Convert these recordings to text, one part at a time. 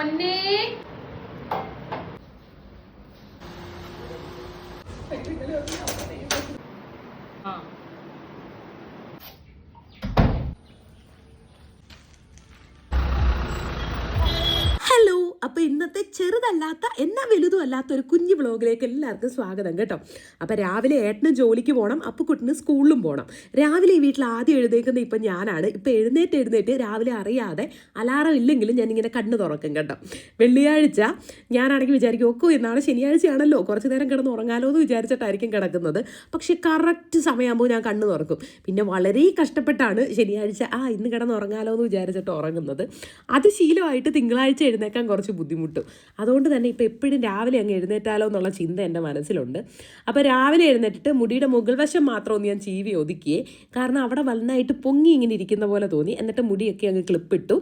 కొన్ని ചെറുതല്ലാത്ത എന്നാ വലുതും അല്ലാത്ത ഒരു കുഞ്ഞു വ്ളോഗിലേക്ക് എല്ലാവർക്കും സ്വാഗതം കേട്ടോ. അപ്പോൾ രാവിലെ ഏട്ടന് ജോലിക്ക് പോകണം അപ്പുക്കുട്ടിന് സ്കൂളിലും പോകണം രാവിലെ ഈ വീട്ടിൽ ആദ്യം എഴുന്നേക്കുന്നത് ഇപ്പം ഞാനാണ്. ഇപ്പം എഴുന്നേറ്റ് എഴുന്നേറ്റ് രാവിലെ അറിയാതെ അലാറം ഇല്ലെങ്കിലും ഞാനിങ്ങനെ കണ്ണ് തുറക്കും കേട്ടോ. വെള്ളിയാഴ്ച ഞാനാണെങ്കിൽ വിചാരിക്കും ഒക്കെ എന്നാണ് ശനിയാഴ്ചയാണല്ലോ. കുറച്ച് നേരം കിടന്ന് ഉറങ്ങാലോ എന്ന് വിചാരിച്ചിട്ടായിരിക്കും കിടക്കുന്നത്. പക്ഷേ കറക്റ്റ് സമയമാകുമ്പോൾ ഞാൻ കണ്ണ് തുറക്കും. പിന്നെ വളരെ കഷ്ടപ്പെട്ടാണ് ശനിയാഴ്ച ആ ഇന്ന് കിടന്ന് ഉറങ്ങാലോ എന്ന് വിചാരിച്ചിട്ട് ഉറങ്ങുന്നത്. അത് ശീലമായിട്ട് തിങ്കളാഴ്ച എഴുന്നേക്കാൻ കുറച്ച് ബുദ്ധിമുട്ടും. അതുകൊണ്ട് തന്നെ ഇപ്പോൾ എപ്പോഴും രാവിലെ അങ്ങ് എഴുന്നേറ്റാലോ എന്നുള്ള ചിന്ത എന്റെ മനസ്സിലുണ്ട്. അപ്പോൾ രാവിലെ എഴുന്നേറ്റിട്ട് മുടിയുടെ മുകൾ വശം മാത്രം ഒന്ന് ഞാൻ ചീവി ഒതുക്കിയേ. കാരണം അവിടെ വന്നായിട്ട് പൊങ്ങി ഇങ്ങനെ ഇരിക്കുന്ന പോലെ തോന്നി. എന്നിട്ട് മുടിയൊക്കെ അങ്ങ് ക്ലിപ്പിട്ടു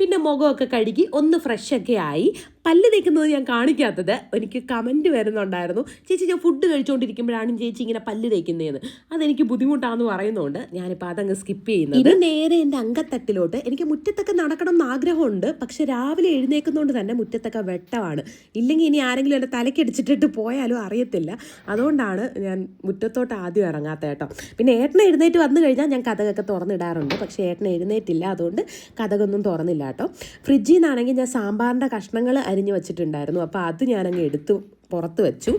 പിന്നെ മുഖമൊക്കെ കഴുകി ഒന്ന് ഫ്രഷൊക്കെ ആയി. പല്ല് തേക്കുന്നത് ഞാൻ കാണിക്കാത്തത് എനിക്ക് കമന്റ് വരുന്നുണ്ടായിരുന്നു. ചേച്ചി ഞാൻ ഫുഡ് കഴിച്ചുകൊണ്ടിരിക്കുമ്പോഴാണ് ചേച്ചി ഇങ്ങനെ പല്ല് തേക്കുന്നതെന്ന് അതെനിക്ക് ബുദ്ധിമുട്ടാണെന്ന് പറയുന്നതുകൊണ്ട് ഞാനിപ്പോൾ അതങ്ങ് സ്കിപ്പ് ചെയ്യുന്നത്. ഇത് നേരെ എന്റെ അങ്കത്തട്ടിലോട്ട് എനിക്ക് മുറ്റത്തൊക്കെ നടക്കണം എന്ന് ആഗ്രഹമുണ്ട്. പക്ഷെ രാവിലെ എഴുന്നേക്കുന്നതുകൊണ്ട് തന്നെ മുറ്റത്തൊക്കെ വെട്ടമാണ്. ഇല്ലെങ്കിൽ ഇനി ആരെങ്കിലും എന്റെ തലക്കടിച്ചിട്ടിട്ട് പോയാലും അറിയത്തില്ല. അതുകൊണ്ടാണ് ഞാൻ മുറ്റത്തോട്ട് ആദ്യം ഇറങ്ങാത്ത കേട്ടോ. പിന്നെ ഏട്ടനെ എഴുന്നേറ്റ് വന്നു കഴിഞ്ഞാൽ ഞാൻ കഥകൊക്കെ തുറന്നിടാറുണ്ട്. പക്ഷേ ഏട്ടനെ എഴുന്നേറ്റില്ല. അതുകൊണ്ട് കഥകൊന്നും തുറന്നില്ല കേട്ടോ. ഫ്രിഡ്ജിൽ നിന്നാണെങ്കിൽ ഞാൻ സാമ്പാറിന്റെ കഷ്ണങ്ങൾ അരിഞ്ഞു വച്ചിട്ടുണ്ടായിരുന്നു. അപ്പോൾ അത് ഞാനങ്ങ് എടുത്ത് പുറത്ത് വെച്ചു.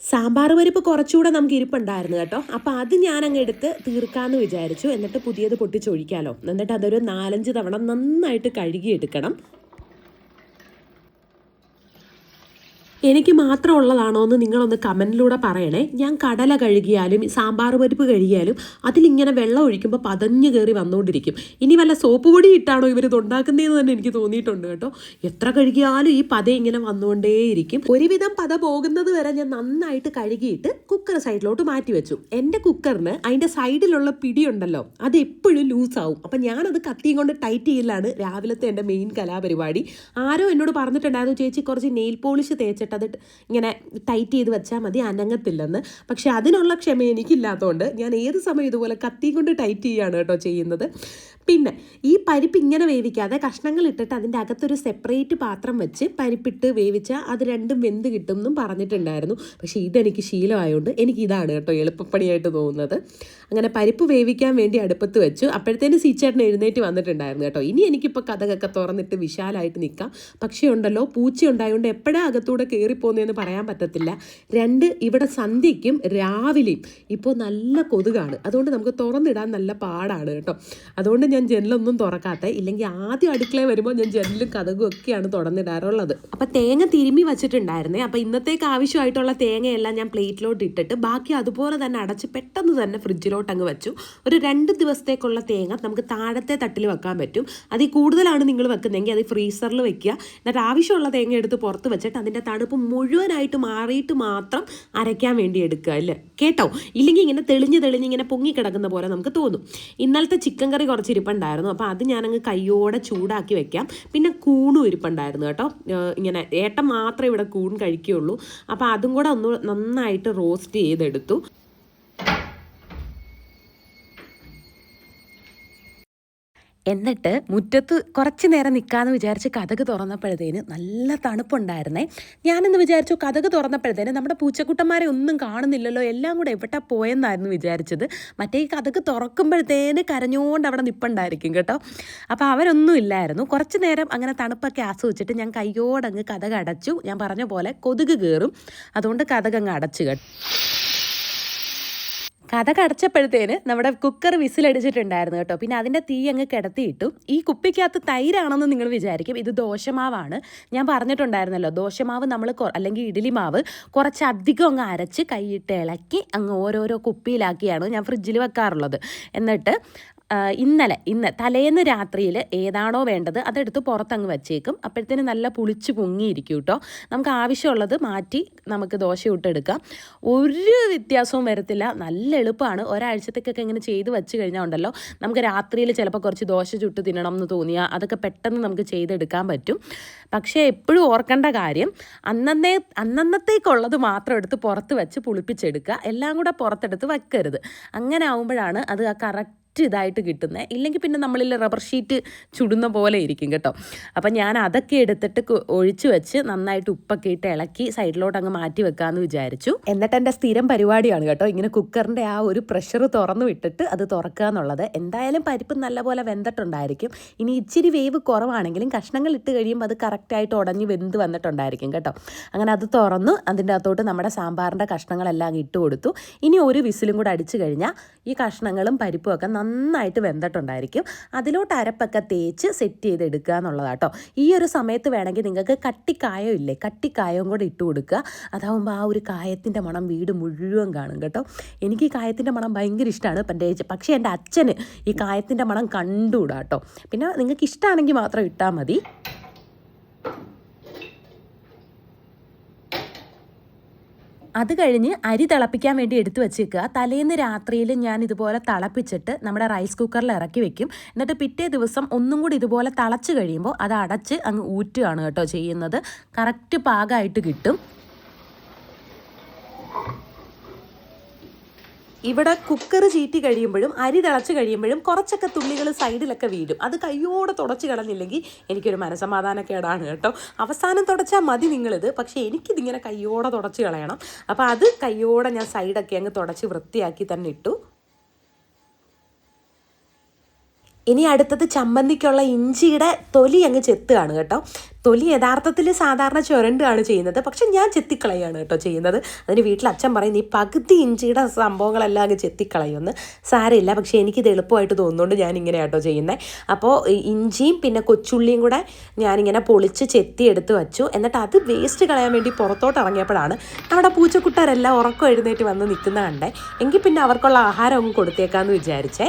സാമ്പാർ പരിപ്പ് കുറച്ചുകൂടെ നമുക്ക് ഇരിപ്പുണ്ടായിരുന്നു കേട്ടോ. അപ്പോൾ അത് ഞാൻ എടുത്ത് തീർക്കാമെന്ന് വിചാരിച്ചു. എന്നിട്ട് പുതിയത് പൊട്ടിച്ചൊഴിക്കാമല്ലോ എന്നിട്ട് അതൊരു നാലഞ്ച് തവണ നന്നായിട്ട് കഴുകിയെടുക്കണം. എനിക്ക് മാത്രം ഉള്ളതാണോ എന്ന് നിങ്ങളൊന്ന് കമന്റിലൂടെ പറയണേ. ഞാൻ കടല കഴുകിയാലും സാമ്പാർ പരിപ്പ് കഴുകിയാലും അതിലിങ്ങനെ വെള്ളം ഒഴിക്കുമ്പോൾ പതഞ്ഞു കയറി വന്നുകൊണ്ടിരിക്കും. ഇനി വല്ല സോപ്പ് പൊടി ഇട്ടാണോ ഇവർ ഇതുണ്ടാക്കുന്നതെന്ന് തന്നെ എനിക്ക് തോന്നിയിട്ടുണ്ട് കേട്ടോ. എത്ര കഴുകിയാലും ഈ പത ഇങ്ങനെ വന്നുകൊണ്ടേയിരിക്കും. ഒരുവിധം പത പോകുന്നത് വരെ ഞാൻ നന്നായിട്ട് കഴുകിയിട്ട് കുക്കർ സൈഡിലോട്ട് മാറ്റി വെച്ചു. എന്റെ കുക്കറിന് അതിന്റെ സൈഡിലുള്ള പിടിയുണ്ടല്ലോ അത് എപ്പോഴും ലൂസാവും. അപ്പം ഞാനത് കത്തിയും കൊണ്ട് ടൈറ്റ് ചെയ്യലാണ് രാവിലത്തെ എന്റെ മെയിൻ കലാപരിപാടി. ആരോ എന്നോട് പറഞ്ഞിട്ടുണ്ടായിരുന്നു ചേച്ചി കുറച്ച് നെയിൽ പോളിഷ് തേച്ചിട്ട് അത് ഇങ്ങനെ ടൈറ്റ് ചെയ്ത് വെച്ചാൽ മതി അനങ്ങത്തില്ലെന്ന്. പക്ഷേ അതിനുള്ള ക്ഷമ എനിക്കില്ലാത്തതുകൊണ്ട് ഞാൻ ഏത് സമയം ഇതുപോലെ കത്തി കൊണ്ട് ടൈറ്റ് ചെയ്യുകയാണ് കേട്ടോ ചെയ്യുന്നത്. പിന്നെ ഈ പരിപ്പ് ഇങ്ങനെ വേവിക്കാതെ കഷ്ണങ്ങൾ ഇട്ടിട്ട് അതിന്റെ അകത്തൊരു സെപ്പറേറ്റ് പാത്രം വെച്ച് പരിപ്പിട്ട് വേവിച്ചാൽ അത് രണ്ടും വെന്ത് കിട്ടും എന്നും പറഞ്ഞിട്ടുണ്ടായിരുന്നു. പക്ഷേ ഇതെനിക്ക് ശീലമായതുകൊണ്ട് എനിക്ക് ഇതാണ് കേട്ടോ എളുപ്പപ്പണിയായിട്ട് തോന്നുന്നത്. അങ്ങനെ പരിപ്പ് വേവിക്കാൻ വേണ്ടി അടുപ്പത്ത് വെച്ചു. അപ്പോഴത്തേന് സീച്ചേട്ടൻ എഴുന്നേറ്റ് വന്നിട്ടുണ്ടായിരുന്നു കേട്ടോ. ഇനി എനിക്കിപ്പോൾ കഥകൊക്കെ തുറന്നിട്ട് വിശാലമായിട്ട് നിൽക്കാം പക്ഷേ ഉണ്ടല്ലോ പൂച്ച ഉണ്ടായതുകൊണ്ട് എപ്പോഴാ അകത്തൂടെ കയറിപ്പോകുന്നതെന്ന് പറയാൻ പറ്റത്തില്ല. രണ്ട് ഇവിടെ സന്ധ്യയ്ക്കും രാവിലെയും ഇപ്പോൾ നല്ല കൊതുകാണ്. അതുകൊണ്ട് നമുക്ക് തുറന്നിടാൻ നല്ല പാടാണ് കേട്ടോ. അതുകൊണ്ട് ഞാൻ ജനലൊന്നും തുറക്കാത്ത ഇല്ലെങ്കിൽ ആദ്യം അടുക്കളയിൽ വരുമ്പോൾ ഞാൻ ജനലും കഥകും ഒക്കെയാണ് തുറന്നിടാറുള്ളത്. അപ്പോൾ തേങ്ങ തിരുമ്മി വെച്ചിട്ടുണ്ടായിരുന്നേ. അപ്പോൾ ഇന്നത്തേക്ക് ആവശ്യമായിട്ടുള്ള തേങ്ങയെല്ലാം ഞാൻ പ്ലേറ്റിലോട്ട് ഇട്ടിട്ട് ബാക്കി അതുപോലെ തന്നെ അടച്ച് പെട്ടെന്ന് തന്നെ ഫ്രിഡ്ജിലോട്ട് അങ്ങ് വെച്ചു. ഒരു രണ്ട് ദിവസത്തേക്കുള്ള തേങ്ങ നമുക്ക് താഴത്തെ തട്ടിൽ വെക്കാൻ പറ്റും. അതിൽ കൂടുതലാണ് നിങ്ങൾ വെക്കുന്നതെങ്കിൽ അത് ഫ്രീസറിൽ വെക്കുക. എന്നിട്ട് ആവശ്യമുള്ള തേങ്ങ എടുത്ത് പുറത്ത് വെച്ചിട്ട് അതിന്റെ തണുപ്പ് മുഴുവനായിട്ട് മാറിയിട്ട് മാത്രം അരയ്ക്കാൻ വേണ്ടി എടുക്കുക അല്ലേ? കേട്ടോ? ഇല്ലെങ്കിൽ ഇങ്ങനെ തെളിഞ്ഞ് തെളിഞ്ഞ് ഇങ്ങനെ പൊങ്ങി കിടക്കുന്ന പോലെ നമുക്ക് തോന്നും. ഇന്നലത്തെ ചിക്കൻ കറി കുറച്ച് ഇരിപ്പുണ്ടായിരുന്നു. അപ്പോൾ അത് ഞാനങ്ങ് കയ്യോടെ ചൂടാക്കി വെക്കാം. പിന്നെ കൂണും ഇരിപ്പുണ്ടായിരുന്നു കേട്ടോ. ഇങ്ങനെ ഏട്ടൻ മാത്രമേ ഇവിടെ കൂൺ കഴിക്കുകയുള്ളൂ. അപ്പോൾ അതും കൂടെ ഒന്ന് നന്നായിട്ട് റോസ്റ്റ് ചെയ്തെടുത്തു. എന്നിട്ട് മുറ്റത്ത് കുറച്ച് നേരം നിൽക്കാമെന്ന് വിചാരിച്ച് കഥക് തുറന്നപ്പോഴത്തേന് നല്ല തണുപ്പുണ്ടായിരുന്നേ. ഞാനെന്ന് വിചാരിച്ചു കഥക് തുറന്നപ്പോഴത്തേന് നമ്മുടെ പൂച്ചക്കുട്ടന്മാരെ ഒന്നും കാണുന്നില്ലല്ലോ എല്ലാം കൂടെ എവിടെ പോയെന്നായിരുന്നു വിചാരിച്ചത്. മറ്റേ ഈ കഥക് തുറക്കുമ്പോഴത്തേന് കരഞ്ഞുകൊണ്ട് അവിടെ നിപ്പുണ്ടായിരിക്കും കേട്ടോ. അപ്പോൾ അവരൊന്നും ഇല്ലായിരുന്നു. കുറച്ച് നേരം അങ്ങനെ തണുപ്പൊക്കെ ആസ്വദിച്ചിട്ട് ഞാൻ കയ്യോടങ്ങ് കഥക് അടച്ചു. ഞാൻ പറഞ്ഞ പോലെ കൊതുക് കയറും അതുകൊണ്ട് കഥകങ്ങ് അടച്ചു കേട്ടോ. കഥ കടച്ചപ്പോഴത്തേന് നമ്മുടെ കുക്കർ വിസിലടിച്ചിട്ടുണ്ടായിരുന്നു കേട്ടോ. പിന്നെ അതിന്റെ തീ അങ്ങ് കിടത്തിയിട്ടു. ഈ കുപ്പിക്കകത്ത് തൈരാണെന്ന് നിങ്ങൾ വിചാരിക്കും. ഇത് ദോശമാവാണ്. ഞാൻ പറഞ്ഞിട്ടുണ്ടായിരുന്നല്ലോ ദോശമാവ് നമ്മൾ അല്ലെങ്കിൽ ഇഡ്ഡലി മാവ് കുറച്ചധികം അങ്ങ് അരച്ച് കൈയിട്ട് ഇളക്കി അങ്ങ് ഓരോരോ കുപ്പിയിലാക്കിയാണ് ഞാൻ ഫ്രിഡ്ജിൽ വെക്കാറുള്ളത്. എന്നിട്ട് ഇന്നലെ ഇന്ന് തലേന്ന് രാത്രിയിൽ ഏതാണോ വേണ്ടത് അതെടുത്ത് പുറത്തങ്ങ് വെച്ചേക്കും. അപ്പോഴത്തേന് നല്ല പുളിച്ച് പൊങ്ങിയിരിക്കും കേട്ടോ. നമുക്ക് ആവശ്യമുള്ളത് മാറ്റി നമുക്ക് ദോശ ഇട്ടെടുക്കാം. ഒരു വ്യത്യാസവും വരത്തില്ല. നല്ല എളുപ്പമാണ്. ഒരാഴ്ചത്തേക്കൊക്കെ ഇങ്ങനെ ചെയ്ത് വെച്ച് കഴിഞ്ഞാൽ ഉണ്ടല്ലോ. നമുക്ക് രാത്രിയിൽ ചിലപ്പോൾ കുറച്ച് ദോശ ചുട്ട് തിന്നണം എന്ന് തോന്നിയാൽ അതൊക്കെ പെട്ടെന്ന് നമുക്ക് ചെയ്തെടുക്കാൻ പറ്റും. പക്ഷേ എപ്പോഴും ഓർക്കേണ്ട കാര്യം അന്നന്നേ അന്നന്നത്തേക്കുള്ളത് മാത്രം എടുത്ത് പുറത്ത് വെച്ച് പുളിപ്പിച്ചെടുക്കുക. എല്ലാം കൂടെ പുറത്തെടുത്ത് വെക്കരുത്. അങ്ങനെ ആകുമ്പോഴാണ് അത് ആ കറക്റ്റ് കറക്റ്റ് ഇതായിട്ട് കിട്ടുന്നത് ഇല്ലെങ്കിൽ പിന്നെ നമ്മളിൽ റബ്ബർ ഷീറ്റ് ചുടുന്ന പോലെ ഇരിക്കും കേട്ടോ. അപ്പം ഞാൻ അതൊക്കെ എടുത്തിട്ട് ഒഴിച്ച് വെച്ച് നന്നായിട്ട് ഉപ്പൊക്കെ ഇട്ട് ഇളക്കി സൈഡിലോട്ട് അങ്ങ് മാറ്റി വെക്കാമെന്ന് വിചാരിച്ചു. എന്നിട്ട് എന്റെ സ്ഥിരം പരിപാടിയാണ് കേട്ടോ. ഇങ്ങനെ കുക്കറിന്റെ ആ ഒരു പ്രഷർ തുറന്നു വിട്ടിട്ട് അത് തുറക്കുക എന്നുള്ളത്. എന്തായാലും പരിപ്പ് നല്ലപോലെ വെന്തിട്ടുണ്ടായിരിക്കും. ഇനി ഇച്ചിരി വേവ് കുറവാണെങ്കിലും കഷ്ണങ്ങൾ ഇട്ട് കഴിയുമ്പോൾ അത് കറക്റ്റായിട്ട് ഉടഞ്ഞ് വെന്ത് വന്നിട്ടുണ്ടായിരിക്കും കേട്ടോ. അങ്ങനെ അത് തുറന്നു അതിന്റെ അകത്തോട്ട് നമ്മുടെ സാമ്പാറിന്റെ കഷ്ണങ്ങളെല്ലാം ഇട്ട് കൊടുത്തു. ഇനി ഒരു വിസിലും കൂടെ അടിച്ചു കഴിഞ്ഞാൽ ഈ കഷ്ണങ്ങളും പരിപ്പും ഒക്കെ നന്നായിട്ട് വെന്തിട്ടുണ്ടായിരിക്കും. അതിലോട്ട് അരപ്പൊക്കെ തേച്ച് സെറ്റ് ചെയ്ത് എടുക്കുക എന്നുള്ളതാട്ടോ ഈ ഒരു സമയത്ത് വേണമെങ്കിൽ നിങ്ങൾക്ക് കട്ടിക്കായം ഇല്ലേ? കട്ടിക്കായവും കൂടെ ഇട്ട് കൊടുക്കുക. അതാവുമ്പോൾ ആ ഒരു കായത്തിന്റെ മണം വീട് മുഴുവൻ കാണും കേട്ടോ. എനിക്ക് കായത്തിന്റെ മണം ഭയങ്കര ഇഷ്ടമാണ് പണ്ടേ പക്ഷേ എന്റെ അച്ഛന് ഈ കായത്തിന്റെ മണം കണ്ടുകൂടാ കേട്ടോ പിന്നെ നിങ്ങൾക്ക് ഇഷ്ടമാണെങ്കിൽ മാത്രം ഇട്ടാൽ മതി. അത് കഴിഞ്ഞ് അരി തിളപ്പിക്കാൻ വേണ്ടി എടുത്തു വെച്ചേക്കുക. തലേന്ന് രാത്രിയിൽ ഞാൻ ഇതുപോലെ തിളപ്പിച്ചിട്ട് നമ്മുടെ റൈസ് കുക്കറിൽ ഇറക്കി വെക്കും. എന്നിട്ട് പിറ്റേ ദിവസം ഒന്നും കൂടി ഇതുപോലെ തിളച്ച് കഴിയുമ്പോൾ അത് അടച്ച് അങ്ങ് ഊറ്റുകയാണ് കേട്ടോ ചെയ്യുന്നത്. കറക്റ്റ് പാകമായിട്ട് കിട്ടും. ഇവിടെ കുക്കർ ചീറ്റി കഴിയുമ്പോഴും അരി തിളച്ച് കഴിയുമ്പോഴും കുറച്ചൊക്കെ തുള്ളികൾ സൈഡിലൊക്കെ വീഴും. അത് കയ്യോടെ തുടച്ച് കളഞ്ഞില്ലെങ്കിൽ എനിക്കൊരു മനസമാധാനക്കേടാണ് കേട്ടോ. അവസാനം തുടച്ചാൽ മതി നിങ്ങളിത്. പക്ഷേ എനിക്കിതിങ്ങനെ കയ്യോടെ തുടച്ച് കളയണം. അപ്പോൾ അത് കയ്യോടെ ഞാൻ സൈഡൊക്കെ അങ്ങ് തുടച്ച് വൃത്തിയാക്കി തന്നെ ഇട്ടു. ഇനി അടുത്തത് ചമ്മന്തിക്കുള്ള ഇഞ്ചിയുടെ തൊലി അങ്ങ് ചെത്തുകയാണ് കേട്ടോ. തൊലി യഥാർത്ഥത്തിൽ സാധാരണ ചുരണ്ടുകയാണ് ചെയ്യുന്നത്. പക്ഷെ ഞാൻ ചെത്തിക്കളയാണ് കേട്ടോ ചെയ്യുന്നത്. അതിന് വീട്ടിൽ അച്ഛൻ പറയും ഈ പകുതി ഇഞ്ചിയുടെ സംഭവങ്ങളെല്ലാം അങ്ങ് ചെത്തിക്കളയുമെന്ന്. സാരമില്ല. പക്ഷേ എനിക്കിത് എളുപ്പമായിട്ട് തോന്നുന്നുകൊണ്ട് ഞാൻ ഇങ്ങനെ കേട്ടോ ചെയ്യുന്നത് അപ്പോൾ ഇഞ്ചിയും പിന്നെ കൊച്ചുള്ളിയും കൂടെ ഞാനിങ്ങനെ പൊളിച്ച് ചെത്തി എടുത്ത് വച്ചു. എന്നിട്ട് അത് വേസ്റ്റ് കളയാൻ വേണ്ടി പുറത്തോട്ട് ഇറങ്ങിയപ്പോഴാണ് നമ്മുടെ പൂച്ചക്കുട്ടാരെല്ലാം ഉറക്കം എഴുന്നേറ്റ് വന്ന് നിൽക്കുന്ന കണ്ടേ. എങ്കിൽ പിന്നെ അവർക്കുള്ള ആഹാരം ഒന്ന് കൊടുത്തേക്കാമെന്ന് വിചാരിച്ചേ.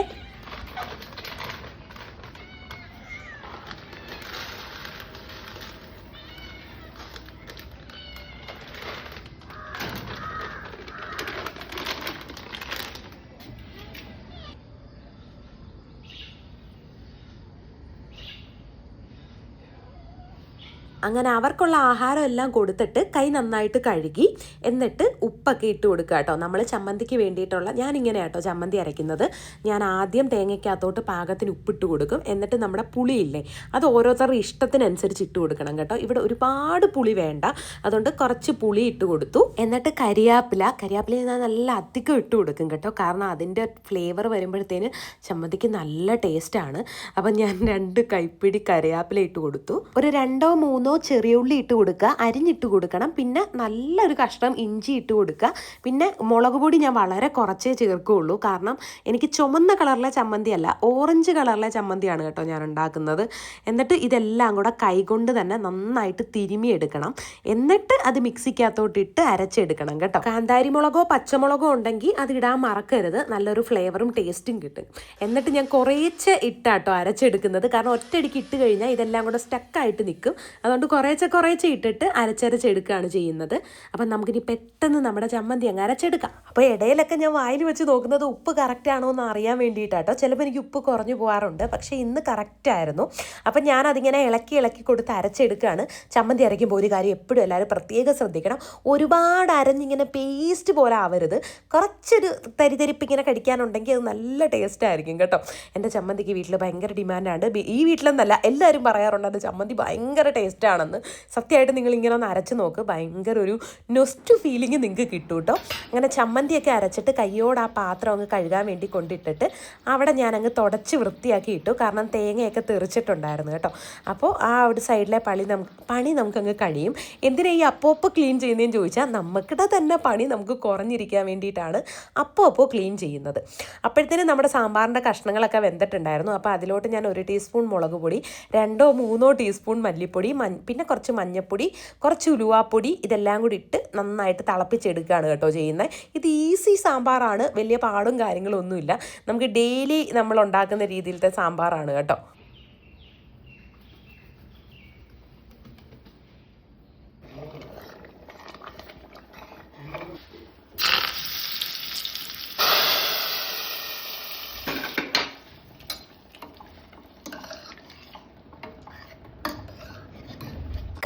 അങ്ങനെ അവർക്കുള്ള ആഹാരം എല്ലാം കൊടുത്തിട്ട് കൈ നന്നായിട്ട് കഴുകി എന്നിട്ട് ഉപ്പൊക്കെ ഇട്ട് കൊടുക്കുക കേട്ടോ. നമ്മൾ ചമ്മന്തിക്ക് വേണ്ടിയിട്ടുള്ള ഞാൻ ഇങ്ങനെ കേട്ടോ ചമ്മന്തി അരയ്ക്കുന്നത്. ഞാൻ ആദ്യം തേങ്ങയ്ക്കകത്തോട്ട് പാകത്തിന് ഉപ്പിട്ട് കൊടുക്കും. എന്നിട്ട് നമ്മുടെ പുളിയില്ലേ അത് ഓരോരുത്തരുടെ ഇഷ്ടത്തിനനുസരിച്ച് ഇട്ട് കൊടുക്കണം കേട്ടോ. ഇവിടെ ഒരുപാട് പുളി വേണ്ട. അതുകൊണ്ട് കുറച്ച് പുളി ഇട്ട് കൊടുത്തു. എന്നിട്ട് കരിയാപ്പില കരിയാപ്പില ഞാൻ നല്ല അധികം ഇട്ട് കൊടുക്കും കേട്ടോ. കാരണം അതിന്റെ ഫ്ലേവർ വരുമ്പോഴത്തേന് ചമ്മന്തിക്ക് നല്ല ടേസ്റ്റാണ്. അപ്പം ഞാൻ രണ്ട് കൈപ്പിടി കരിയാപ്പില ഇട്ട് കൊടുത്തു. ഒരു രണ്ടോ മൂന്നോ ചെറിയ ഉള്ളി ഇട്ട് കൊടുക്കുക അരിഞ്ഞിട്ട് കൊടുക്കണം. പിന്നെ നല്ലൊരു കഷ്ണം ഇഞ്ചി ഇട്ട് കൊടുക്കുക. പിന്നെ മുളക് പൊടി ഞാൻ വളരെ കുറച്ചേ ചേർക്കുകയുള്ളൂ. കാരണം എനിക്ക് ചുമന്ന കളറിലെ ചമ്മന്തി അല്ല ഓറഞ്ച് കളറിലെ ചമ്മന്തിയാണ് കേട്ടോ ഞാൻ ഉണ്ടാക്കുന്നത്. എന്നിട്ട് ഇതെല്ലാം കൂടെ കൈകൊണ്ട് തന്നെ നന്നായിട്ട് തിരുമിയെടുക്കണം. എന്നിട്ട് അത് മിക്സിക്കകത്തോട്ടിട്ട് അരച്ചെടുക്കണം കേട്ടോ. കാന്താരി മുളകോ പച്ചമുളകോ ഉണ്ടെങ്കിൽ അത് ഇടാൻ മറക്കരുത്. നല്ലൊരു ഫ്ലേവറും ടേസ്റ്റും കിട്ടും. എന്നിട്ട് ഞാൻ കുറേച്ചെ ഇട്ടാട്ടോ അരച്ചെടുക്കുന്നത്. കാരണം ഒറ്റയടിക്ക് ഇട്ട് കഴിഞ്ഞാൽ ഇതെല്ലാം കൂടെ സ്റ്റക്കായിട്ട് നിൽക്കും. അതുകൊണ്ട് കുറേശ്ശെ കുറേച്ചെ ഇട്ടിട്ട് അരച്ചരച്ചെടുക്കുകയാണ് ചെയ്യുന്നത്. അപ്പം നമുക്കിനി പെട്ടെന്ന് നമ്മുടെ ചമ്മന്തി അങ്ങ് അരച്ചെടുക്കാം. അപ്പോൾ ഇടയിലൊക്കെ ഞാൻ വായിൽ വെച്ച് നോക്കുന്നത് ഉപ്പ് കറക്റ്റ് ആണോ എന്ന് അറിയാൻ വേണ്ടിയിട്ടാട്ടോ. ചിലപ്പോൾ എനിക്ക് ഉപ്പ് കുറഞ്ഞു പോകാറുണ്ട് പക്ഷേ ഇന്ന് കറക്റ്റ് ആയിരുന്നു അപ്പം ഞാൻ അതിങ്ങനെ ഇളക്കി ഇളക്കി കൊടുത്ത് അരച്ചെടുക്കുകയാണ്. ചമ്മന്തി അരയ്ക്കുമ്പോൾ ഒരു കാര്യം എപ്പോഴും എല്ലാവരും പ്രത്യേകം ശ്രദ്ധിക്കണം. ഒരുപാട് അരഞ്ഞിങ്ങനെ പേസ്റ്റ് പോലെ ആവരുത്. കുറച്ചൊരു തരിതരിപ്പ് ഇങ്ങനെ കടിക്കാനുണ്ടെങ്കിൽ അത് നല്ല ടേസ്റ്റ് ആയിരിക്കും കേട്ടോ. എന്റെ ചമ്മന്തിക്ക് വീട്ടിൽ ഭയങ്കര ഡിമാൻഡാണ് ഈ വീട്ടിലെന്നല്ല എല്ലാവരും പറയാറുണ്ട് അത് ചമ്മന്തി ഭയങ്കര ടേസ്റ്റാണെന്ന് സത്യമായിട്ട് നിങ്ങൾ ഇങ്ങനെ ഒന്ന് അരച്ച് നോക്ക്. ഭയങ്കര ഒരു നൊസ്റ്റു ഫീലിംഗ് നിങ്ങൾക്ക് കിട്ടും കേട്ടോ. അങ്ങനെ ചമ്മന്തിയൊക്കെ അരച്ചിട്ട് കയ്യോട് ആ പാത്രം അങ്ങ് കഴുകാൻ വേണ്ടി കൊണ്ടിട്ടിട്ട് അവിടെ ഞാൻ അങ്ങ് തുടച്ച് വൃത്തിയാക്കി ഇട്ടു. കാരണം തേങ്ങയൊക്കെ തെറിച്ചിട്ടുണ്ടായിരുന്നു കേട്ടോ. അപ്പോൾ ആ ഒരു സൈഡിലെ പണി നമുക്ക് പണി നമുക്കങ്ങ് കഴിയും. എന്തിനാ ഈ അപ്പോപ്പ് ക്ലീൻ ചെയ്യുന്നതെന്ന് ചോദിച്ചാൽ നമുക്കിടെ തന്നെ പണി നമുക്ക് കുറഞ്ഞിരിക്കാൻ വേണ്ടിയിട്ടാണ് അപ്പോൾ അപ്പോൾ ക്ലീൻ ചെയ്യുന്നത്. അപ്പോഴത്തേനും നമ്മുടെ സാമ്പാറിന്റെ കഷ്ണങ്ങളൊക്കെ വെന്തിട്ടുണ്ടായിരുന്നു. അപ്പോൾ അതിലോട്ട് ഞാൻ ഒരു ടീസ്പൂൺ മുളക് പൊടി രണ്ടോ മൂന്നോ ടീസ്പൂൺ മല്ലിപ്പൊടി പിന്നെ കുറച്ച് മഞ്ഞപ്പൊടി കുറച്ച് ഉലുവാപ്പൊടി ഇതെല്ലാം കൂടി ഇട്ട് നന്നായിട്ട് തിളപ്പിച്ചെടുക്കുകയാണ് കേട്ടോ ചെയ്യുന്നത്. ഇത് ഈസി സാമ്പാറാണ് വലിയ പാടും കാര്യങ്ങളൊന്നുമില്ല. നമുക്ക് ഡെയിലി നമ്മൾ ഉണ്ടാക്കുന്ന രീതിയിലത്തെ സാമ്പാറാണ് കേട്ടോ.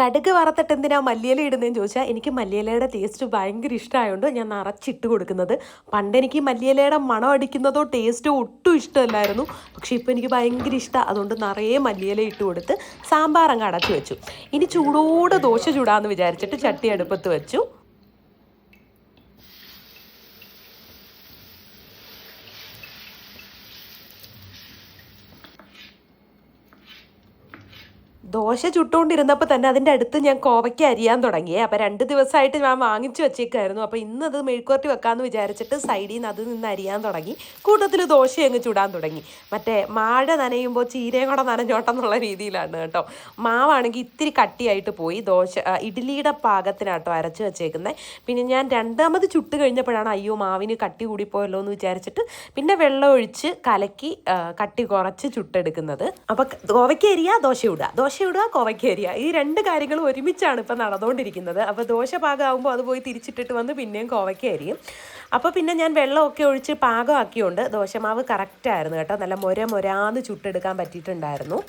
കടുക് വറുത്തിട്ട് എന്തിനാ മല്ലിയില ഇടുന്നതെന്ന് ചോദിച്ചാൽ എനിക്ക് മല്ലിയിലയുടെ ടേസ്റ്റ് ഭയങ്കര ഇഷ്ടമായതുകൊണ്ട് ഞാൻ നിറച്ചിട്ട് കൊടുക്കുന്നത്. പണ്ട് എനിക്ക് മല്ലിയിലയുടെ മണം അടിക്കുന്നതോ ടേസ്റ്റോ ഒട്ടും ഇഷ്ടമല്ലായിരുന്നു. പക്ഷേ ഇപ്പോൾ എനിക്ക് ഭയങ്കര ഇഷ്ടമാണ് അതുകൊണ്ട് നിറയെ മല്ലിയില ഇട്ട് കൊടുത്ത് സാമ്പാർ അങ്ങ് അടച്ചു വെച്ചു. ഇനി ചൂടോടെ ദോശ ചൂടാന്ന് വിചാരിച്ചിട്ട് ചട്ടി അടുപ്പത്ത് വെച്ചു. ദോശ ചുട്ടുകൊണ്ടിരുന്നപ്പോൾ തന്നെ അതിന്റെ അടുത്ത് ഞാൻ കോവയ്ക്ക് അരിയാൻ തുടങ്ങിയേ. അപ്പോൾ രണ്ട് ദിവസമായിട്ട് ഞാൻ വാങ്ങിച്ചു വെച്ചേക്കായിരുന്നു. അപ്പോൾ ഇന്ന് അത് മെഴുക്കുവരട്ടി വെക്കാമെന്ന് വിചാരിച്ചിട്ട് സൈഡിൽ നിന്ന് അത് നിന്ന് അരിയാൻ തുടങ്ങി. കൂട്ടത്തിൽ ദോശ അങ്ങ് ചുടാൻ തുടങ്ങി. മറ്റേ മാഴ നനയുമ്പോൾ ചീരയും കൂടെ നനഞ്ഞോട്ടെന്നുള്ള രീതിയിലാണ് കേട്ടോ. മാവാണെങ്കിൽ ഇത്തിരി കട്ടിയായിട്ട് പോയി. ദോശ ഇഡ്ഡലിയുടെ പാകത്തിനാട്ടോ അരച്ച് വെച്ചേക്കുന്നത് പിന്നെ ഞാൻ രണ്ടാമത് ചുട്ട് കഴിഞ്ഞപ്പോഴാണ് അയ്യോ മാവിന് കട്ടി കൂടിപ്പോയല്ലോ എന്ന് വിചാരിച്ചിട്ട് പിന്നെ വെള്ളം ഒഴിച്ച് കലക്കി കട്ടി കുറച്ച് ചുട്ടെടുക്കുന്നത്. അപ്പോൾ കോവയ്ക്ക് അരിയാ ദോശ ഇടുക ദോശ ഇടുക കോവയ്ക്ക് അരിയ ഈ രണ്ട് കാര്യങ്ങളും ഒരുമിച്ചാണ് ഇപ്പം നടന്നുകൊണ്ടിരിക്കുന്നത്. അപ്പോൾ ദോശ പാകമാകുമ്പോൾ അത് പോയി തിരിച്ചിട്ടിട്ട് വന്ന് പിന്നെയും കോവയ്ക്ക് അരിയും. അപ്പോൾ പിന്നെ ഞാൻ വെള്ളമൊക്കെ ഒഴിച്ച് പാകമാക്കിയോണ്ട്. ദോശമാവ് കറക്റ്റായിരുന്നു കേട്ടോ. നല്ല മൊര മൊരാന്ന് ചുട്ടെടുക്കാൻ പറ്റിയിട്ടുണ്ടായിരുന്നു.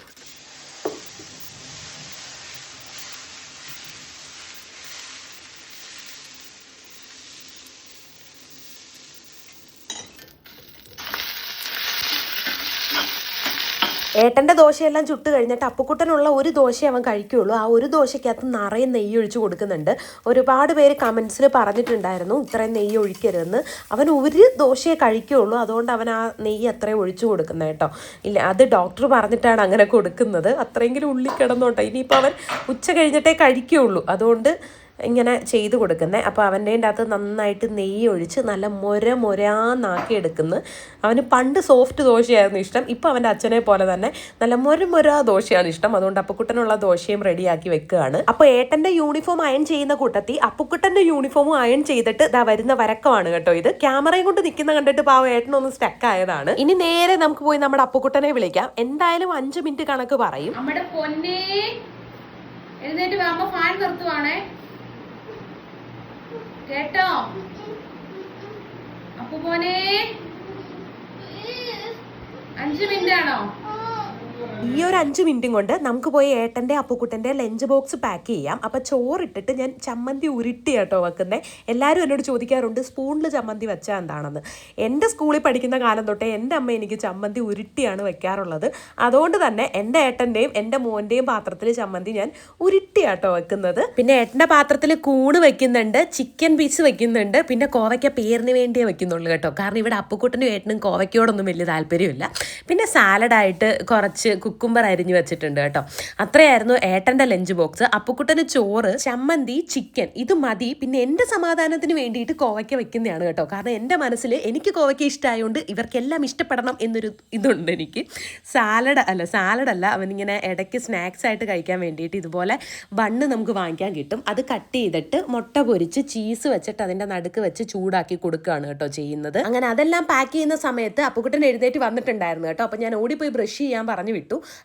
ഏട്ടന്റെ ദോശയെല്ലാം ചുട്ട് കഴിഞ്ഞിട്ട് അപ്പുക്കുട്ടനുള്ള ഒരു ദോശ അവൻ കഴിക്കുകയുള്ളൂ. ആ ഒരു ദോശയ്ക്കകത്ത് നിറയെ നെയ്യ് ഒഴിച്ച് കൊടുക്കുന്നുണ്ട്. ഒരുപാട് പേര് കമൻസിൽ പറഞ്ഞിട്ടുണ്ടായിരുന്നു ഇത്രയും നെയ്യ് ഒഴിക്കരുതെന്ന്. അവൻ ഒരു ദോശയെ കഴിക്കുകയുള്ളൂ അതുകൊണ്ട് അവൻ ആ നെയ്യ് അത്രയും ഒഴിച്ചു കൊടുക്കുന്നത് കേട്ടോ. ഇല്ല അത് ഡോക്ടർ പറഞ്ഞിട്ടാണ് അങ്ങനെ കൊടുക്കുന്നത്. അത്രയെങ്കിലും ഉള്ളിൽ കിടന്നോട്ടെ. ഇനിയിപ്പോൾ അവൻ ഉച്ച കഴിഞ്ഞിട്ടേ കഴിക്കുകയുള്ളൂ. അതുകൊണ്ട് ഇങ്ങനെ ചെയ്ത് കൊടുക്കുന്നത് അപ്പോൾ അവന്റെ അകത്ത് നന്നായിട്ട് നെയ്യ് ഒഴിച്ച് നല്ല മൊര മൊരാന്നാക്കി എടുക്കുന്നു. അവന് പണ്ട് സോഫ്റ്റ് ദോശയായിരുന്നു ഇഷ്ടം. ഇപ്പോൾ അവന്റെ അച്ഛനെ പോലെ തന്നെ നല്ല മൊര മൊര ദോശയാണ് ഇഷ്ടം. അതുകൊണ്ട് അപ്പുക്കുട്ടനുള്ള ദോശയും റെഡിയാക്കി വെക്കുകയാണ്. അപ്പോൾ ഏട്ടന്റെ യൂണിഫോം അയൺ ചെയ്യുന്ന കൂട്ടത്തിൽ അപ്പുക്കുട്ടന്റെ യൂണിഫോമും അയൺ ചെയ്തിട്ട് ഇതാ വരുന്ന വരക്കമാണ് കേട്ടോ ഇത്. ക്യാമറയും കൊണ്ട് നിൽക്കുന്ന കണ്ടിട്ട് പാവ ഏട്ടനൊന്ന് സ്റ്റക്ക് ആയതാണ് ഇനി നേരെ നമുക്ക് പോയി നമ്മുടെ അപ്പുക്കുട്ടനെ വിളിക്കാം. എന്തായാലും അഞ്ച് മിനിറ്റ് കണക്ക് പറയും. നമ്മുടെ പൊന്നേ. എഴുന്നേറ്റ് അമ്മ ഫാൻ നിർത്തുവാണേ. കേട്ടോ? അപ്പു മോനെ അഞ്ചു മിനിറ്റ് ആണോ? ഈ ഒരു അഞ്ച് മിനിറ്റും കൊണ്ട് നമുക്ക് പോയി ഏട്ടന്റെ അപ്പുക്കുട്ടന്റെ ലഞ്ച് ബോക്സ് പാക്ക് ചെയ്യാം. അപ്പം ചോറിട്ടിട്ട് ഞാൻ ചമ്മന്തി ഉരുട്ടി കേട്ടോ വെക്കുന്നത് എല്ലാവരും എന്നോട് ചോദിക്കാറുണ്ട് സ്പൂണിൽ ചമ്മന്തി വെച്ചാൽ എന്താണെന്ന്? എന്റെ സ്കൂളിൽ പഠിക്കുന്ന കാലം തൊട്ടേ എന്റെ അമ്മ എനിക്ക് ചമ്മന്തി ഉരുട്ടിയാണ് വെക്കാറുള്ളത്. അതുകൊണ്ട് തന്നെ എന്റെ ഏട്ടന്റെയും എന്റെ മോന്റെയും പാത്രത്തിൽ ചമ്മന്തി ഞാൻ ഉരുട്ടിയാട്ടോ വെക്കുന്നത്. പിന്നെ ഏട്ടന്റെ പാത്രത്തിൽ കൂണ് വെക്കുന്നുണ്ട് ചിക്കൻ പീസ് വെക്കുന്നുണ്ട് പിന്നെ കോവയ്ക്ക പേരിന് വേണ്ടിയേ വെക്കുന്നുള്ളൂ കേട്ടോ. കാരണം ഇവിടെ അപ്പുക്കുട്ടനും ഏട്ടനും കോവയ്ക്കയോടൊന്നും വലിയ താല്പര്യമില്ല. പിന്നെ സാലഡായിട്ട് കുറച്ച് കുക്കുംബർ അരിഞ്ഞു വെച്ചിട്ടുണ്ട് കേട്ടോ. അത്രയായിരുന്നു ഏട്ടന്റെ ലഞ്ച് ബോക്സ് അപ്പുക്കുട്ടന് ചോറ് ചമ്മന്തി ചിക്കൻ ഇത് മതി. പിന്നെ എന്റെ സമാധാനത്തിന് വേണ്ടിയിട്ട് കോവയ്ക്ക വെക്കുന്നതാണ് കേട്ടോ. കാരണം എന്റെ മനസ്സിൽ എനിക്ക് കോവയ്ക്ക ഇഷ്ടമായതുകൊണ്ട് ഇവർക്കെല്ലാം ഇഷ്ടപ്പെടണം എന്നൊരു ഇതുണ്ട് എനിക്ക്. സാലഡ് അല്ല സാലഡ് അല്ല. അവനിങ്ങനെ ഇടയ്ക്ക് സ്നാക്സ് ആയിട്ട് കഴിക്കാൻ വേണ്ടിയിട്ട് ഇതുപോലെ ബണ്ണ് നമുക്ക് വാങ്ങിക്കാൻ കിട്ടും. അത് കട്ട് ചെയ്തിട്ട് മുട്ട പൊരിച്ച് ചീസ് വെച്ചിട്ട് അതിന്റെ നടുക്ക് വെച്ച് ചൂടാക്കി കൊടുക്കുകയാണ് കേട്ടോ ചെയ്യുന്നത്. അങ്ങനെ അതെല്ലാം പാക്ക് ചെയ്യുന്ന സമയത്ത് അപ്പുക്കുട്ടൻ എഴുന്നേറ്റ് വന്നിട്ടുണ്ടായിരുന്നു കേട്ടോ. അപ്പോൾ ഞാൻ ഓടിപ്പോയി ബ്രഷ് ചെയ്യാൻ പറഞ്ഞു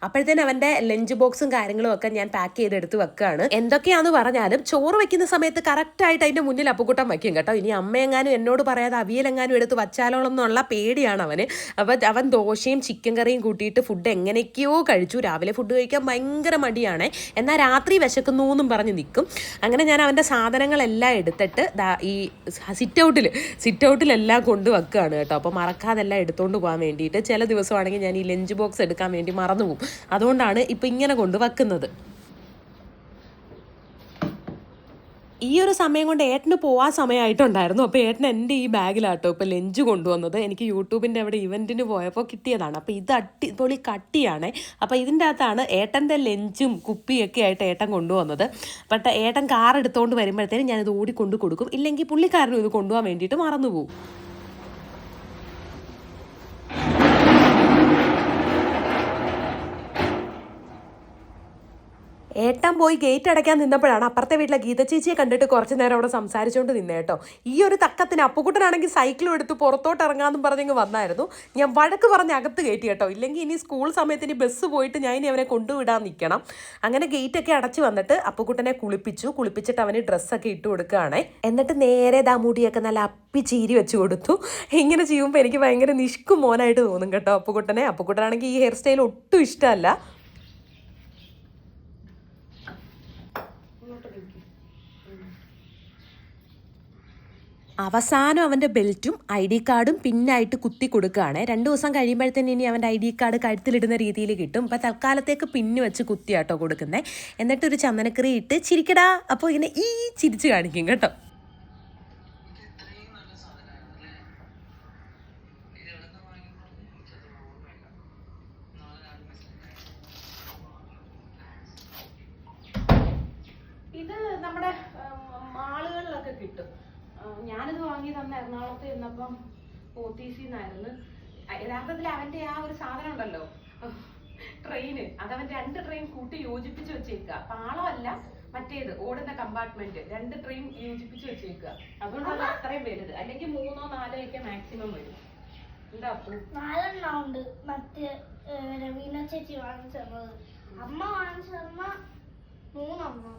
അപ്പോഴത്തേനും അവന്റെ ലഞ്ച് ബോക്സും കാര്യങ്ങളും ഒക്കെ ഞാൻ പാക്ക് ചെയ്ത് എടുത്ത് വെക്കുകയാണ് എന്തൊക്കെയാന്ന് പറഞ്ഞാലും ചോറ് വെക്കുന്ന സമയത്ത് കറക്റ്റായിട്ട് അതിന്റെ മുന്നിൽ അപ്പുക്കുട്ടൻ വെക്കും കേട്ടോ. ഇനി അമ്മയെങ്ങാനും എന്നോട് പറയാതെ അവിയലെങ്ങാനും എടുത്ത് വച്ചാലോളെന്നുള്ള പേടിയാണ് അവന്. അപ്പോൾ അവൻ ദോശയും ചിക്കൻ കറിയും കൂട്ടിയിട്ട് ഫുഡ് എങ്ങനെയൊക്കെയോ കഴിച്ചു. രാവിലെ ഫുഡ് കഴിക്കാൻ ഭയങ്കര മടിയാണ്. എന്നാൽ രാത്രി വിശക്കുന്നു എന്നും പറഞ്ഞ് നിൽക്കും. അങ്ങനെ ഞാൻ അവന്റെ സാധനങ്ങളെല്ലാം എടുത്തിട്ട് ഈ സിറ്റ് ഔട്ടിൽ സിറ്റ് ഔട്ടിലെല്ലാം കൊണ്ട് വെക്കുകയാണ് കേട്ടോ. അപ്പോൾ മറക്കാതെല്ലാം എടുത്തുകൊണ്ട് പോകാൻ വേണ്ടിയിട്ട് ചില ദിവസമാണെങ്കിൽ ഞാൻ ഈ ലഞ്ച് ബോക്സ് എടുക്കാൻ വേണ്ടി മറന്നു അതുകൊണ്ടാണ് ഇപ്പം ഇങ്ങനെ കൊണ്ട് വെക്കുന്നത് ഈ ഒരു സമയം കൊണ്ട് ഏട്ടന് പോവാൻ സമയമായിട്ടുണ്ടായിരുന്നു. അപ്പോൾ ഏട്ടൻ എന്റെ ഈ ബാഗിലാട്ടോ ഇപ്പോൾ ലഞ്ച് കൊണ്ടുവന്നത്. എനിക്ക് യൂട്യൂബിന്റെ അവിടെ ഇവന്റിന് പോയപ്പോൾ കിട്ടിയതാണ്. അപ്പോൾ ഇത് അടിപൊളി കട്ടിയാണ്. അപ്പോൾ ഇതിന്റെ അകത്താണ് ഏട്ടന്റെ ലഞ്ചും കുപ്പിയൊക്കെ ആയിട്ട് ഏട്ടൻ കൊണ്ടുവന്നത്. ബട്ട് ഏട്ടൻ കാർ എടുത്തുകൊണ്ട് വരുമ്പോഴത്തേനും ഞാനിത് ഓടിക്കൊണ്ട് കൊടുക്കും. ഇല്ലെങ്കിൽ പുള്ളിക്കാരനും ഇത് കൊണ്ടുപോകാൻ വേണ്ടിയിട്ട് മറന്നു പോകും ഏട്ടൻ പോയി ഗേറ്റ് അടയ്ക്കാൻ നിന്നപ്പോഴാണ് അപ്പുറത്തെ വീട്ടിലെ ഗീത ചേച്ചിയെ കണ്ടിട്ട് കുറച്ച് നേരം അവിടെ സംസാരിച്ചുകൊണ്ട് നിന്നേ കേട്ടോ. ഈ ഒരു തക്കത്തിന് അപ്പുക്കുട്ടനാണെങ്കിൽ സൈക്കിളും എടുത്ത് പുറത്തോട്ട് ഇറങ്ങാമെന്നും പറഞ്ഞങ്ങ് വന്നായിരുന്നു. ഞാൻ വഴക്ക് പറഞ്ഞ് അകത്ത് കയറ്റി കേട്ടോ. ഇല്ലെങ്കിൽ ഇനി സ്കൂൾ സമയത്തിന് ബസ് പോയിട്ട് ഞാൻ ഇനി അവനെ കൊണ്ടുവിടാൻ നിൽക്കണം. അങ്ങനെ ഗേറ്റൊക്കെ അടച്ചു വന്നിട്ട് അപ്പുക്കുട്ടനെ കുളിപ്പിച്ചു. കുളിപ്പിച്ചിട്ട് അവന് ഡ്രസ്സൊക്കെ ഇട്ട് കൊടുക്കുകയാണേ. എന്നിട്ട് നേരെ ദാ മുടിയൊക്കെ നല്ല അപ്പി ചീരി വെച്ച് കൊടുത്തു. ഇങ്ങനെ ചെയ്യുമ്പോൾ എനിക്ക് ഭയങ്കര നിഷ്കുമോനായിട്ട് തോന്നും കേട്ടോ അപ്പുക്കുട്ടനെ അപ്പുക്കുട്ടനാണെങ്കിൽ ഈ ഹെയർ സ്റ്റൈൽ ഒട്ടും ഇഷ്ടമല്ല. അവസാനം അവന്റെ ബെൽറ്റും ഐ ഡി കാർഡും പിന്നായിട്ട് കുത്തി കൊടുക്കുകയാണ്. രണ്ട് ദിവസം കഴിയുമ്പോഴത്തേന് ഇനി അവന്റെ ഐ ഡി കാർഡ് കഴുത്തിലിടുന്ന രീതിയിൽ കിട്ടും. അപ്പോൾ തൽക്കാലത്തേക്ക് പിന്ന് വെച്ച് കുത്തിയാട്ടോ കൊടുക്കുന്നത്. എന്നിട്ടൊരു ചന്ദനക്കറി ഇട്ട് ചിരിക്കടാ. അപ്പോൾ ഇങ്ങനെ ഈ ചിരിച്ച് കാണിക്കും കേട്ടോ ഇത് നമ്മുടെ മാളുകളിലൊക്കെ കിട്ടും ആ, ഞാനിത് വാങ്ങി തന്ന എറണാകുളത്ത് ചെന്നപ്പം പോത്തീസിന്നായിരുന്നു യഥാർത്ഥത്തിൽ അവന്റെ ആ ഒരു സാധനം ഉണ്ടല്ലോ. ട്രെയിന്. അതവൻ രണ്ട് ട്രെയിൻ കൂട്ടി യോജിപ്പിച്ച് വെച്ചേക്കുക. പാളമല്ല മറ്റേത് ഓടുന്ന കമ്പാർട്ട്മെന്റ്. രണ്ട് ട്രെയിൻ യോജിപ്പിച്ച് വെച്ചേക്കുക. അതുകൊണ്ടാണ് അത്രയും വലുത്. അല്ലെങ്കിൽ മൂന്നോ നാലോ ഒക്കെ മാക്സിമം വരും. എന്താ നാലെണ്ണം ഉണ്ട് മറ്റേ രവീന ചേച്ചി വാങ്ങിച്ചത്. അമ്മ വാങ്ങിച്ചു തന്ന മൂന്നെണ്ണം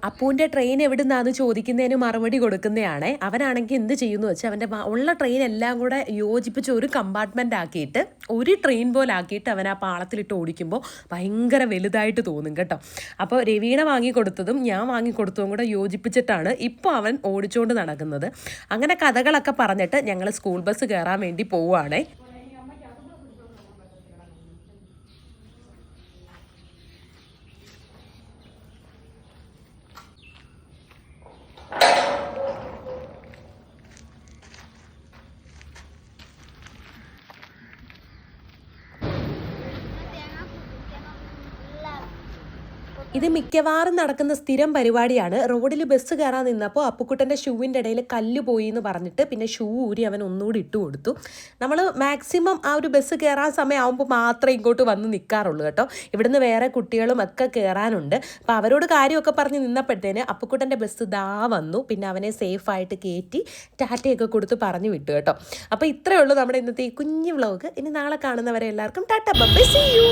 അപ്പൂന്റെ ട്രെയിൻ എവിടുന്നാന്ന് ചോദിക്കുന്നതിന് മറുപടി കൊടുക്കുന്നതാണ് അവനാണെങ്കിൽ എന്ത് ചെയ്യുന്നു വെച്ചാൽ അവന്റെ ഉള്ള ട്രെയിൻ എല്ലാം കൂടെ യോജിപ്പിച്ച് ഒരു കമ്പാർട്ട്മെന്റ് ആക്കിയിട്ട് ഒരു ട്രെയിൻ പോലെ ആക്കിയിട്ട് അവൻ ആ പാളത്തിലിട്ട് ഓടിക്കുമ്പോൾ ഭയങ്കര വലുതായിട്ട് തോന്നും കേട്ടോ. അപ്പോൾ രവീണ വാങ്ങിക്കൊടുത്തതും ഞാൻ വാങ്ങിക്കൊടുത്തതും കൂടെ യോജിപ്പിച്ചിട്ടാണ് ഇപ്പോൾ അവൻ ഓടിച്ചുകൊണ്ട് നടക്കുന്നത്. അങ്ങനെ കഥകളൊക്കെ പറഞ്ഞിട്ട് ഞങ്ങൾ സ്കൂൾ ബസ് കയറാൻ വേണ്ടി പോവുകയാണേ ഇത് മിക്കവാറും നടക്കുന്ന സ്ഥിരം പരിപാടിയാണ്. റോഡിൽ ബസ് കയറാൻ നിന്നപ്പോൾ അപ്പുക്കുട്ടന്റെ ഷൂവിന്റെ ഇടയിൽ കല്ല് പോയി എന്ന് പറഞ്ഞിട്ട് പിന്നെ ഷൂ ഊരി അവൻ ഒന്നുകൂടി ഇട്ട് കൊടുത്തു. നമ്മൾ മാക്സിമം ആ ഒരു ബസ് കയറാൻ സമയമാകുമ്പോൾ മാത്രമേ ഇങ്ങോട്ട് വന്ന് നിൽക്കാറുള്ളൂ കേട്ടോ. ഇവിടുന്ന് വേറെ കുട്ടികളും ഒക്കെ കയറാനുണ്ട്. അപ്പോൾ അവരോട് കാര്യമൊക്കെ പറഞ്ഞ് നിന്നപ്പോഴത്തേന് അപ്പുക്കുട്ടന്റെ ബസ് ദാ വന്നു. പിന്നെ അവനെ സേഫായിട്ട് കയറ്റി ടാറ്റയൊക്കെ കൊടുത്ത് പറഞ്ഞു വിട്ടു കേട്ടോ. അപ്പോൾ ഇത്രയേ ഉള്ളൂ നമ്മുടെ ഇന്നത്തെ ഈ കുഞ്ഞു വ്ളോഗ് ഇനി നാളെ കാണുന്നവരെ എല്ലാവർക്കും ടാറ്റ ബൈ സീ യു